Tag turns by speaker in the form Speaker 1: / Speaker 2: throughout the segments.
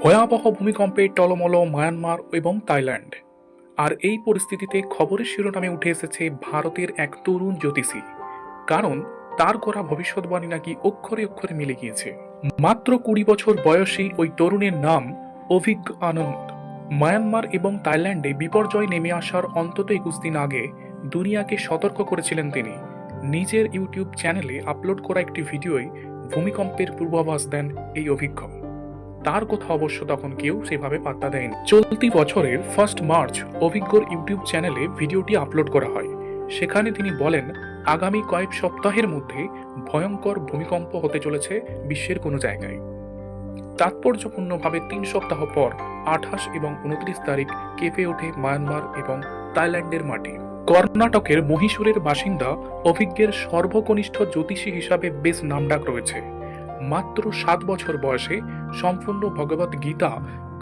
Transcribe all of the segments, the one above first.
Speaker 1: ভয়াবহ ভূমিকম্পে টলমল মায়ানমার এবং থাইল্যান্ড। আর এই পরিস্থিতিতে খবরের শিরোনামে উঠে এসেছে ভারতের এক তরুণ জ্যোতিষী। কারণ তার করা ভবিষ্যৎবাণী নাকি অক্ষরে অক্ষরে মিলে গিয়েছে। মাত্র কুড়ি বছর বয়সী ওই তরুণের নাম অভিজ্ঞ আনন্দ। মায়ানমার এবং থাইল্যান্ডে বিপর্যয় নেমে আসার অন্তত একুশ দিন আগে দুনিয়াকে সতর্ক করেছিলেন তিনি। নিজের ইউটিউব চ্যানেলে আপলোড করা একটি ভিডিওয় ভূমিকম্পের পূর্বাভাস দেন এই অভিজ্ঞ। তার কথা অবশ্য তখন কেউ সেভাবে পাত্তা দেয়নি। চলতি বছরের ফার্স্ট মার্চ অভিজ্ঞর ইউটিউব চ্যানেলে ভিডিওটি আপলোড করা হয়। সেখানে তিনি বলেন, আগামী কয়েক সপ্তাহের মধ্যে ভয়ঙ্কর ভূমিকম্প হতে চলেছে বিশ্বের কোনো জায়গায়। তাৎপর্যপূর্ণভাবে তিন সপ্তাহ পর আঠাশ এবং উনত্রিশ তারিখ কেঁপে ওঠে মায়ানমার এবং থাইল্যান্ডের মাটি। কর্ণাটকের মহীশূরের বাসিন্দা অভিজ্ঞের সর্বকনিষ্ঠ জ্যোতিষী হিসাবে বেশ নামডাক রয়েছে। মাত্র সাত বছর বয়সে সম্পূর্ণ ভগবত গীতা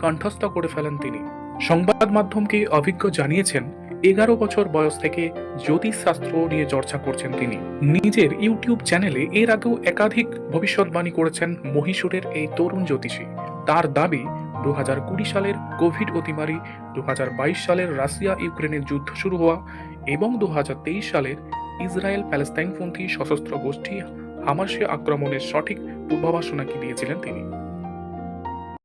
Speaker 1: কণ্ঠস্থ করে ফেলেন তিনি। সংবাদ মাধ্যমকে অভিজ্ঞ জানিয়েছেন, এগারো বছর বয়স থেকে জ্যোতিষশাস্ত্র নিয়ে চর্চা করছেন তিনি। নিজের ইউটিউব চ্যানেলে এর আগেও একাধিক ভবিষ্যৎবাণী করেছেন মহীশূরের এই তরুণ জ্যোতিষী। তার দাবি দু কুড়ি সালের কোভিড অতিমারি দু হাজার বাইশ সালের রাশিয়া ইউক্রেনের যুদ্ধ শুরু হওয়া এবং দু হাজার তেইশ সালের ইসরায়েল প্যালেস্তাইনপন্থী সশস্ত্র গোষ্ঠী হামাসে আক্রমণের সঠিক পূর্বাভাস নাকি দিয়েছিলেন তিনি।